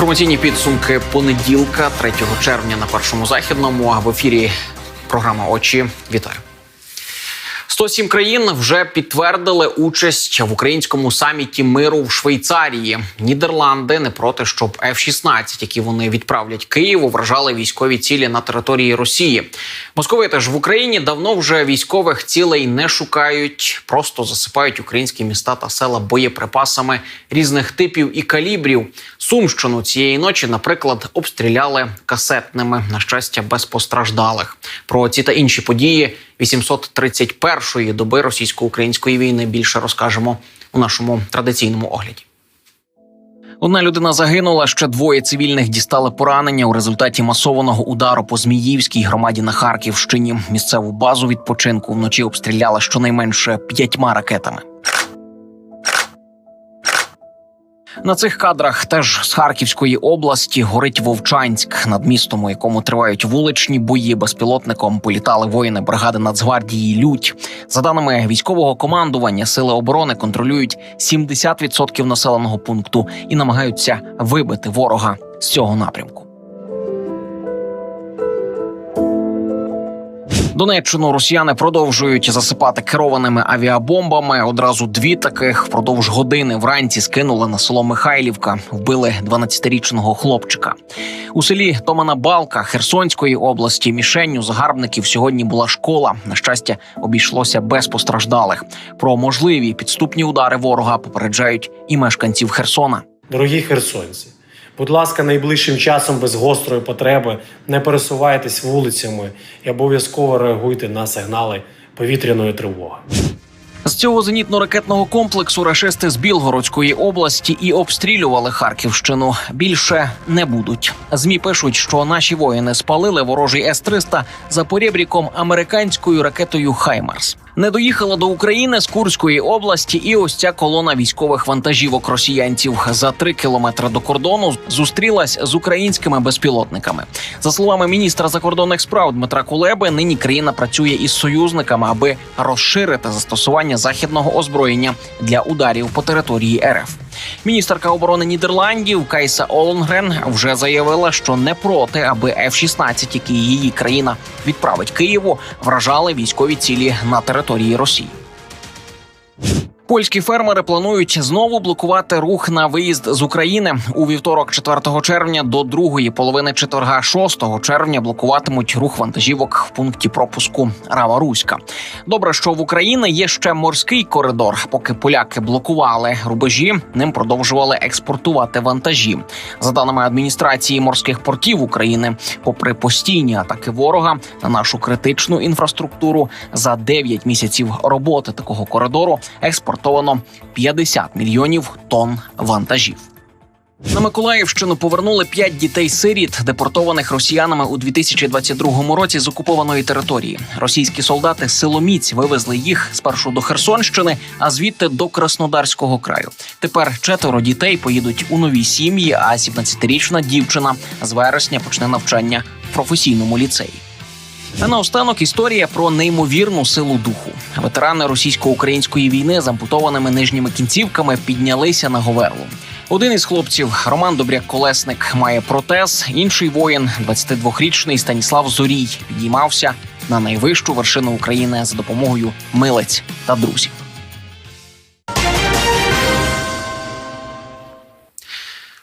Інформаційні підсумки понеділка, 3 червня на першому західному. А в ефірі програма Очі. Вітаю. 107 країн вже підтвердили участь в українському саміті миру в Швейцарії. Нідерланди не проти, щоб F-16, які вони відправлять Києву, вражали військові цілі на території Росії. Московити ж в Україні давно вже військових цілей не шукають, просто засипають українські міста та села боєприпасами різних типів і калібрів. Сумщину цієї ночі, наприклад, обстріляли касетними, на щастя, без постраждалих. Про ці та інші події 831-ї доби російсько-української війни більше розкажемо у нашому традиційному огляді. Одна людина загинула, ще двоє цивільних дістали поранення у результаті масованого удару по Зміївській громаді на Харківщині. Місцеву базу відпочинку вночі обстріляла щонайменше п'ятьма ракетами. На цих кадрах теж з Харківської області горить Вовчанськ. Над містом, у якому тривають вуличні бої безпілотником, політали воїни бригади Нацгвардії Лють. За даними військового командування, сили оборони контролюють 70% населеного пункту і намагаються вибити ворога з цього напрямку. Донеччину росіяни продовжують засипати керованими авіабомбами. Одразу дві таких впродовж години вранці скинули на село Михайлівка, вбили 12-річного хлопчика. У селі Томана Балка Херсонської області мішенню загарбників сьогодні була школа. На щастя, обійшлося без постраждалих. Про можливі підступні удари ворога попереджають і мешканців Херсона. Дорогі херсонці, будь ласка, найближчим часом без гострої потреби не пересувайтесь вулицями і обов'язково реагуйте на сигнали повітряної тривоги. З цього зенітно-ракетного комплексу рашисти з Білгородської області і обстрілювали Харківщину. Більше не будуть. Змі пишуть, що наші воїни спалили ворожий С-300 за порєбріком американською ракетою Хаймарс. Не доїхала до України з Курської області, і ось ця колона військових вантажівок росіянців за три кілометри до кордону зустрілась з українськими безпілотниками. За словами міністра закордонних справ Дмитра Кулеби, нині країна працює із союзниками, аби розширити застосування західного озброєння для ударів по території РФ. Міністерка оборони Нідерландів Кайса Олонгрен вже заявила, що не проти, аби F-16, які її країна відправить Києву, вражали військові цілі на території Росії. Польські фермери планують знову блокувати рух на виїзд з України у вівторок, 4 червня, до другої половини четверга, 6 червня, блокуватимуть рух вантажівок в пункті пропуску Рава Руська. Добре, що в Україні є ще морський коридор. Поки поляки блокували рубежі, ним продовжували експортувати вантажі. За даними адміністрації морських портів України, попри постійні атаки ворога на нашу критичну інфраструктуру, за 9 місяців роботи такого коридору експортовано 50 мільйонів тонн вантажів. На Миколаївщину повернули п'ять дітей-сиріт, депортованих росіянами у 2022 році з окупованої території. Російські солдати силоміць вивезли їх спершу до Херсонщини, а звідти до Краснодарського краю. Тепер четверо дітей поїдуть у нові сім'ї. А 17-річна дівчина з вересня почне навчання в професійному ліцеї. А наостанок історія про неймовірну силу духу. Ветерани російсько-української війни з ампутованими нижніми кінцівками піднялися на говерлу. Один із хлопців Роман Добряк Колесник має протез. Інший воїн, 22-річний Станіслав Зорій, підіймався на найвищу вершину України за допомогою милець та друзів.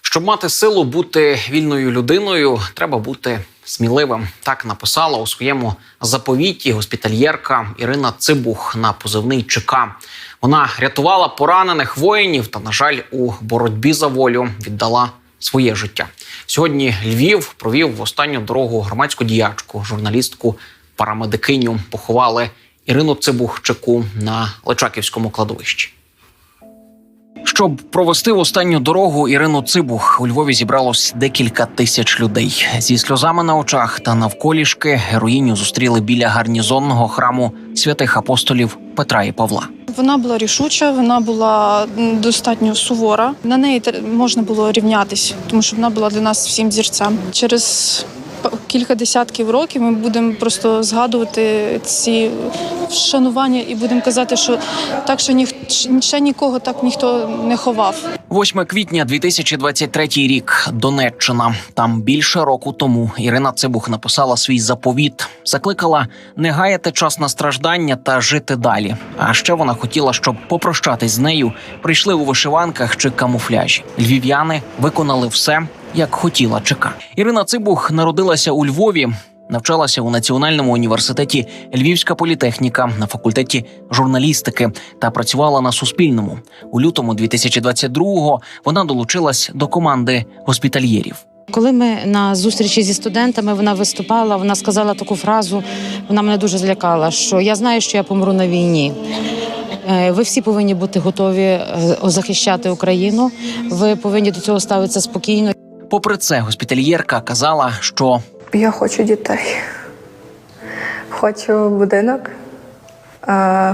Щоб мати силу бути вільною людиною, треба бути сміливим. Так написала у своєму заповіті госпітальєрка Ірина Цибух на позивний ЧК. Вона рятувала поранених воїнів та, на жаль, у боротьбі за волю віддала своє життя. Сьогодні Львів провів в останню дорогу громадську діячку, журналістку, парамедикиню. Поховали Ірину Цибух ЧК на Личаківському кладовищі. Щоб провести в останню дорогу Ірину Цибух у Львові зібралось декілька тисяч людей зі сльозами на очах та навколішки героїню зустріли біля гарнізонного храму святих апостолів Петра і Павла. Вона була рішуча, вона була достатньо сувора. На неї можна було рівнятись, тому що вона була для нас всім зірцем. Через кілька десятків років ми будемо просто згадувати ці вшанування і будемо казати, що так, що ніх, ще нікого так ніхто не ховав. 8 квітня 2023 рік. Донеччина. Там більше року тому Ірина Цибух написала свій заповіт, закликала не гаяти час на страждання та жити далі. А ще вона хотіла, щоб попрощатись з нею, прийшли у вишиванках чи камуфляжі. Львів'яни виконали все, як хотіла ЧК. Ірина Цибух народилася у Львові. Навчалася у Національному університеті Львівська політехніка на факультеті журналістики та працювала на Суспільному. У лютому 2022-го вона долучилась до команди госпітальєрів. Коли ми на зустрічі зі студентами вона виступала, вона сказала таку фразу, вона мене дуже злякала, що я знаю, що я помру на війні. Е, Ви всі повинні бути готові е, захищати Україну. Ви повинні до цього ставитися спокійно. Попри це, госпітальєрка казала, що Я хочу дітей. Хочу будинок,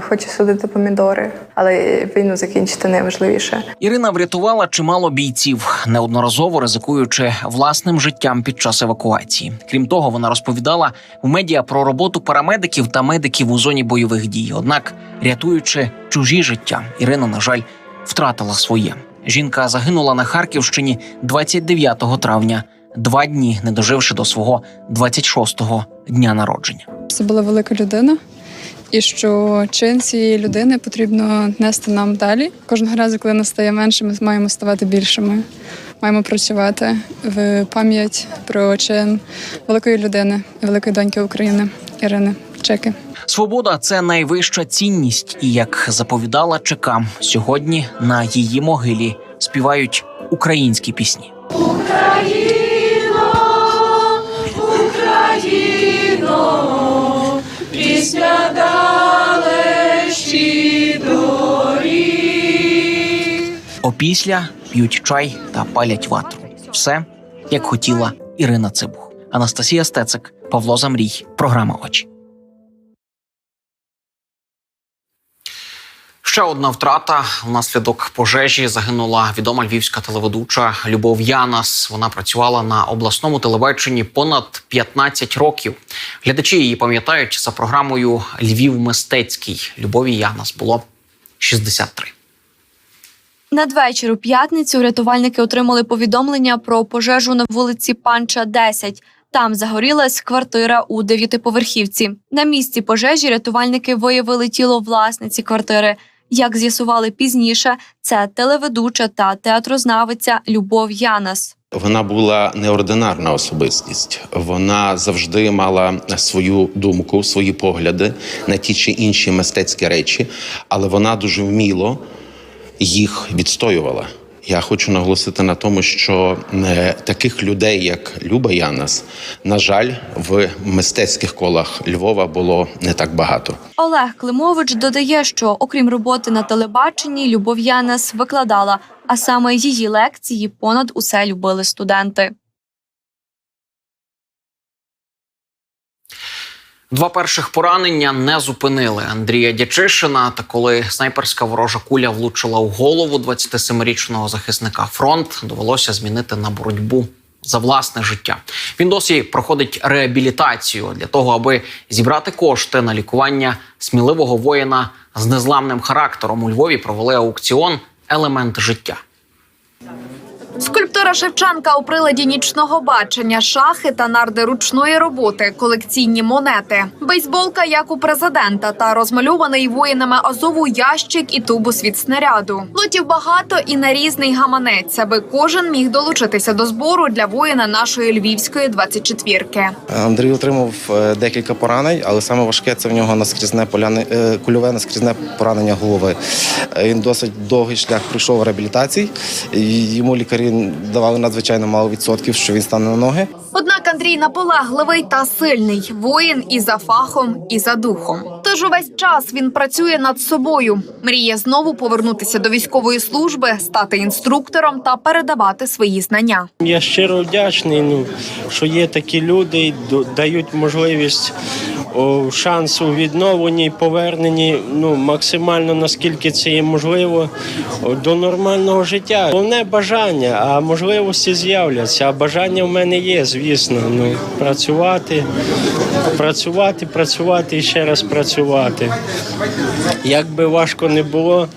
хочу садити помідори, але війну закінчити найважливіше. Ірина врятувала чимало бійців, неодноразово ризикуючи власним життям під час евакуації. Крім того, вона розповідала в медіа про роботу парамедиків та медиків у зоні бойових дій. Однак, рятуючи чужі життя, Ірина, на жаль, втратила своє. Жінка загинула на Харківщині 29 травня, два дні не доживши до свого 26-го дня народження. Це була велика людина, і що чин цієї людини потрібно нести нам далі. Кожного разу, коли нас стає менше, ми маємо ставати більшими. Маємо працювати в пам'ять про чин великої людини, великої доньки України Ірини Чеки. Свобода це найвища цінність, і як заповідала ЧК, сьогодні на її могилі співають українські пісні. Опісля п'ють чай та палять ватру. Все як хотіла Ірина Цибух. Анастасія Стецик, Павло Замрій. Програма очі. Ще одна втрата внаслідок пожежі загинула відома львівська телеведуча Любов Янас. Вона працювала на обласному телебаченні понад 15 років. Глядачі її пам'ятають за програмою Львів мистецький. Любові Янас було 63. Надвечір у п'ятницю рятувальники отримали повідомлення про пожежу на вулиці Панча 10. Там загорілась квартира у дев'ятиповерхівці. На місці пожежі рятувальники виявили тіло власниці квартири. Як з'ясували пізніше, це телеведуча та театрознавиця Любов Янас. Вона була неординарна особистість. Вона завжди мала свою думку, свої погляди на ті чи інші мистецькі речі, але вона дуже вміло їх відстоювала. Я хочу наголосити на тому, що е, таких людей, як Люба Янас, на жаль, в мистецьких колах Львова було не так багато. Олег Климович додає, що окрім роботи на телебаченні, Любов Янас викладала, а саме її лекції понад усе любили студенти. Два перших поранення не зупинили Андрія Дячишина. Та коли снайперська ворожа куля влучила у голову 27-річного захисника, фронт довелося змінити на боротьбу за власне життя. Він досі проходить реабілітацію для того, аби зібрати кошти на лікування сміливого воїна з незламним характером. У Львові провели аукціон Елемент життя. Скульптура Шевченка у приладі нічного бачення, шахи та нарди ручної роботи, колекційні монети, бейсболка як у президента та розмальований воїнами Азову ящик і тубус від снаряду. Лотів багато і на різний гаманець, аби кожен міг долучитися до збору для воїна нашої львівської 24-ки. Андрій отримав е, декілька поранень, але саме важке це в нього наскрізне поляни, е, кульове наскрізне поранення голови. Е, Він досить довгий шлях пройшов реабілітації. Йому лікарі давали надзвичайно мало відсотків, що він стане на ноги. Однак Андрій наполегливий та сильний воїн і за фахом, і за духом. Тож увесь час він працює над собою. Мріє знову повернутися до військової служби, стати інструктором та передавати свої знання. Я щиро вдячний, ну, що є такі люди, дають можливість о, шанс у відновленні поверненні ну, максимально наскільки це є можливо до нормального життя. Головне бажання, а можливості з'являться. А бажання в мене є, звісно. Ну, працювати, працювати, працювати і ще раз працювати. Як би важко не було,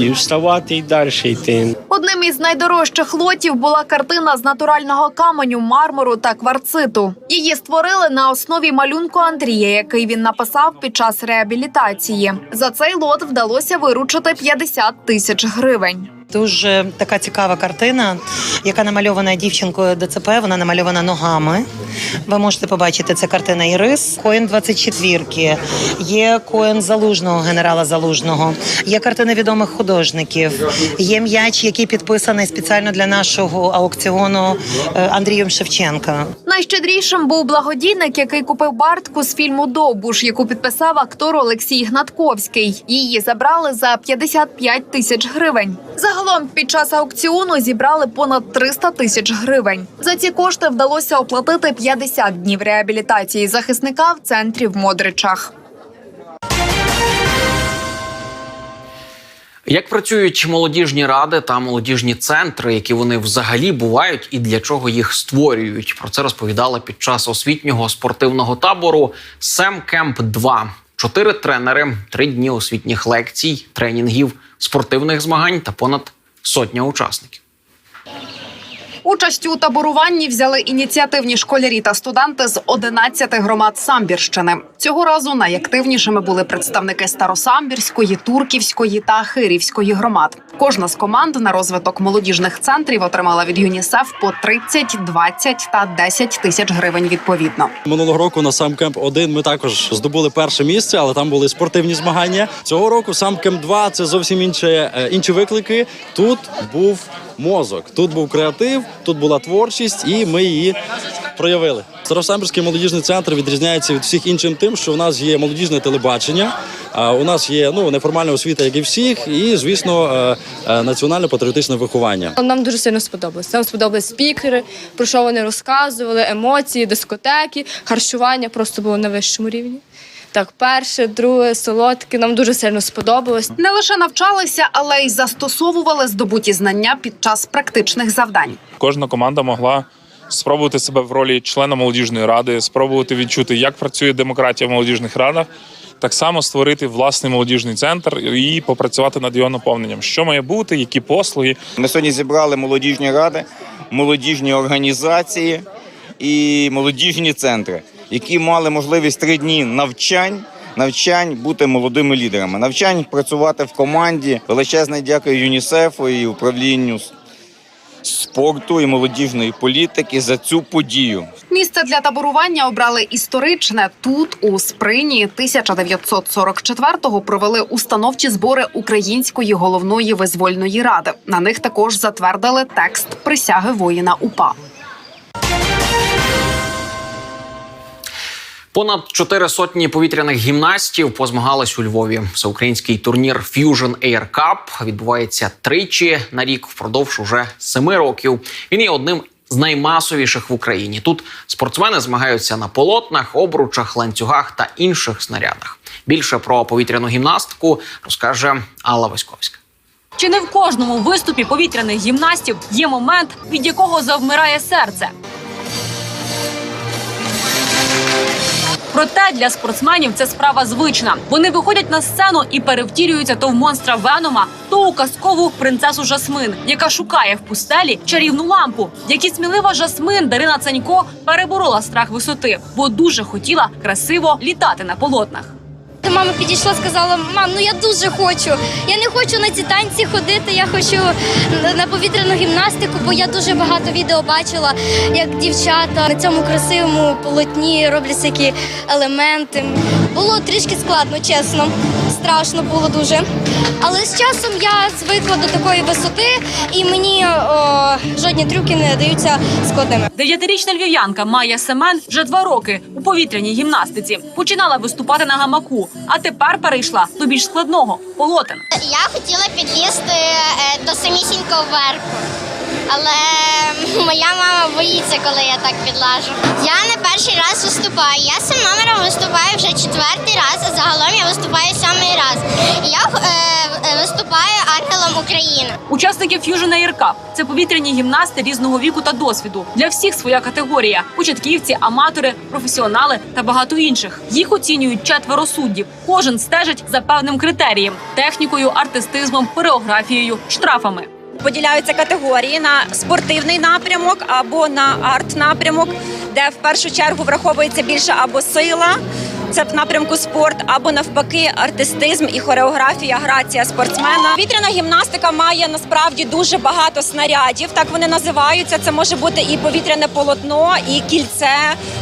і вставати і далі йти. Одним із найдорожчих лотів була картина з натурального каменю, мармуру та кварциту. Її створили на основі малюнку Андрія, який він написав під час реабілітації. За цей лот вдалося виручити 50 тисяч гривень. Дуже така цікава картина, яка намальована дівчинкою ДЦП. Вона намальована ногами. Ви можете побачити це картина Ірис. Коін 24 Є коін залужного генерала Залужного. Є картини відомих художників. Є м'яч, який підписаний спеціально для нашого аукціону е, Андрієм Шевченка. Найщедрішим був благодійник, який купив бартку з фільму Довбуш, яку підписав актор Олексій Гнатковський. Її забрали за 55 тисяч гривень. Загалом під час аукціону зібрали понад 300 тисяч гривень. За ці кошти вдалося оплатити 50 днів реабілітації захисника в центрі в Модричах. Як працюють молодіжні ради та молодіжні центри, які вони взагалі бувають, і для чого їх створюють? Про це розповідала під час освітнього спортивного табору Сем Кемп 2 Чотири тренери, три дні освітніх лекцій, тренінгів, спортивних змагань та понад сотня учасників. Участь у таборуванні взяли ініціативні школярі та студенти з 11 громад Самбірщини. Цього разу найактивнішими були представники Старосамбірської, Турківської та Хирівської громад. Кожна з команд на розвиток молодіжних центрів отримала від ЮНІСЕФ по 30, 20 та 10 тисяч гривень відповідно. Минулого року на сам кемп 1 ми також здобули перше місце, але там були спортивні змагання. Цього року сам кемп 2 це зовсім інше, е, інші виклики. Тут був мозок, тут був креатив, тут була творчість, і ми її проявили. Старосамбірський молодіжний центр відрізняється від всіх іншим тим, що у нас є молодіжне телебачення. У нас є ну неформальна освіта, як і всіх, і звісно, е, е, національно-патріотичне виховання. Нам дуже сильно сподобалось. Нам сподобались спікери, про що вони розказували, емоції, дискотеки, харчування просто було на вищому рівні. Так, перше, друге, солодке. Нам дуже сильно сподобалось. Не лише навчалися, але й застосовували здобуті знання під час практичних завдань. Кожна команда могла спробувати себе в ролі члена молодіжної ради, спробувати відчути, як працює демократія в молодіжних радах. Так само створити власний молодіжний центр і попрацювати над його наповненням. Що має бути, які послуги, Ми сьогодні зібрали молодіжні ради, молодіжні організації і молодіжні центри, які мали можливість три дні навчань. Навчань бути молодими лідерами, навчань працювати в команді. Величезне дякую ЮНІСЕФу і управлінню спорту і молодіжної політики за цю подію. Місце для таборування обрали історичне. Тут у сприні 1944-го провели установчі збори Української головної визвольної ради. На них також затвердили текст присяги воїна УПА. Понад чотири сотні повітряних гімнастів позмагались у Львові. Всеукраїнський турнір Fusion Air Cup відбувається тричі на рік впродовж уже семи років. Він є одним з наймасовіших в Україні. Тут спортсмени змагаються на полотнах, обручах, ланцюгах та інших снарядах. Більше про повітряну гімнастику розкаже Алла Васьковська. Чи не в кожному виступі повітряних гімнастів є момент, від якого завмирає серце? Проте для спортсменів це справа звична. Вони виходять на сцену і перевтілюються то в монстра Венома, то у казкову принцесу Жасмин, яка шукає в пустелі чарівну лампу. які смілива Жасмин, Дарина Цанько переборола страх висоти, бо дуже хотіла красиво літати на полотнах. Мама підійшла, сказала: мам, ну я дуже хочу. Я не хочу на ці танці ходити. Я хочу на- повітряну гімнастику, бо я дуже багато відео бачила, як дівчата на цьому красивому полотні роблять всякі елементи. Було трішки складно, чесно. Страшно було дуже. Але з часом я звикла до такої висоти, і мені о, жодні трюки не даються складними. Дев'ятирічна львів'янка Майя Семен вже два роки у повітряній гімнастиці починала виступати на гамаку, а тепер перейшла до більш складного полотен. Я хотіла підлізти е, до самісінького верху. Але моя мама боїться, коли я так підлажу. Я не перший раз виступаю. Я з номером виступаю вже четвертий раз, а загалом я виступаю сьомий раз. Я е, е, виступаю ангелом України. Учасники Fusion Air Cup – це повітряні гімнасти різного віку та досвіду. Для всіх своя категорія: початківці, аматори, професіонали та багато інших. Їх оцінюють четверо суддів. Кожен стежить за певним критерієм: технікою, артистизмом, хореографією, штрафами. Поділяються категорії на спортивний напрямок або на арт-напрямок, де в першу чергу враховується більше або сила, це в напрямку спорт, або навпаки артистизм і хореографія, грація спортсмена. Вітряна гімнастика має насправді дуже багато снарядів, так вони називаються. Це може бути і повітряне полотно, і кільце,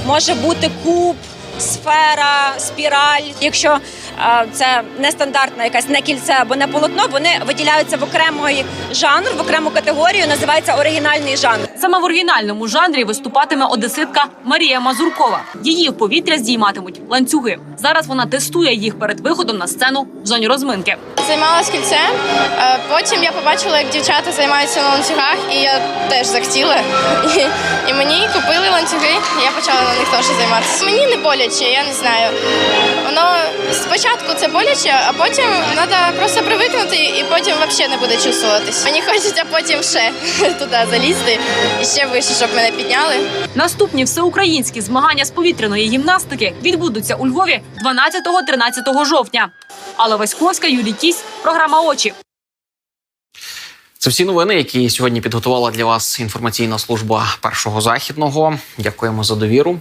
може бути куб. Сфера, спіраль. Якщо е, це нестандартна якась не кільце або не полотно, вони виділяються в окремий жанр, в окрему категорію, називається оригінальний жанр. Саме в оригінальному жанрі виступатиме одеситка Марія Мазуркова. Її в повітря здійматимуть ланцюги. Зараз вона тестує їх перед виходом на сцену в зоні розминки. Займалась кільцем. е, Потім я побачила, як дівчата займаються на ланцюгах, і я теж захотіла. І, і мені купили ланцюги, і я почала на них теж займатися. Мені не боляче, я не знаю. Воно спочатку це боляче, а потім треба просто привикнути, і потім взагалі не буде чувствуватись. Мені хочеться потім ще туди залізти і ще вище, щоб мене підняли. Наступні всеукраїнські змагання з повітряної гімнастики відбудуться у Львові 12-13 жовтня. Алла Васьковська, Юрій Кісь, програма Очі. Це всі новини, які сьогодні підготувала для вас інформаційна служба першого західного. Дякуємо за довіру.